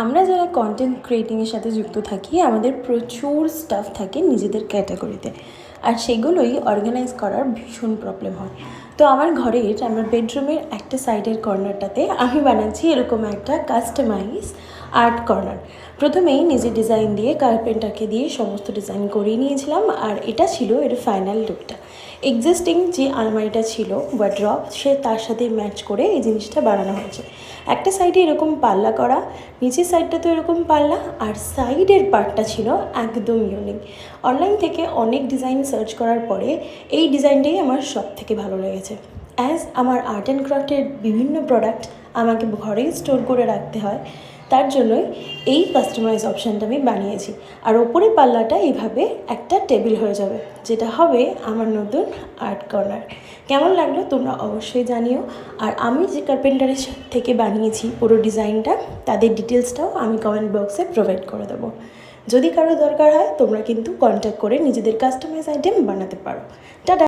আমরা যারা কন্টেন্ট ক্রিয়েটিংয়ের সাথে যুক্ত থাকি, আমাদের প্রচুর স্টাফ থাকে নিজেদের ক্যাটাগরিতে আর সেগুলোই অর্গানাইজ করার ভীষণ প্রবলেম হয়। তো আমার ঘরের আমার বেডরুমের একটা সাইডের কর্নারটাতে আমি বানাচ্ছি এরকম একটা কাস্টমাইজ আর্ট কর্নার। প্রথমেই নিজে ডিজাইন দিয়ে কার্পেন্টারকে দিয়ে সমস্ত ডিজাইন করিয়ে নিয়েছিলাম, আর এটা ছিল এর ফাইনাল লুকটা। এক্সিস্টিং যে আলমারিটা ছিল ওয়ার্ড্রপ সে তার সাথে ম্যাচ করে এই জিনিসটা বানানো হয়েছে। একটা সাইডে এরকম পাল্লা করা, নিচের সাইডটা তো এরকম পাল্লা, আর সাইডের পার্টটা ছিল একদম ইউনিক অনলাইন থেকে অনেক ডিজাইন সার্চ করার পরে এই ডিজাইনটাই আমার সব থেকে ভালো লেগেছে। অ্যাজ আমার আর্ট অ্যান্ড ক্রাফটের বিভিন্ন প্রোডাক্ট আমাকে ঘরেই স্টোর করে রাখতে হয় তার জন্যই এই কাস্টমাইজ অপশানটা আমি বানিয়েছি। আর ওপরের পাল্লাটা এইভাবে একটা টেবিল হয়ে যাবে, যেটা হবে আমার নতুন আর্ট কর্নার কেমন লাগল তোমরা অবশ্যই জানিও। আর আমি যে কার্পেন্টারের থেকে বানিয়েছি পুরো ডিজাইনটা তাদের ডিটেলসটাও আমি কমেন্ট বক্সে প্রোভাইড করে দেবো। যদি কারও দরকার হয়, তোমরা কিন্তু কন্ট্যাক্ট করে নিজেদের কাস্টমাইজ আইটেম বানাতে পারো। টাটা!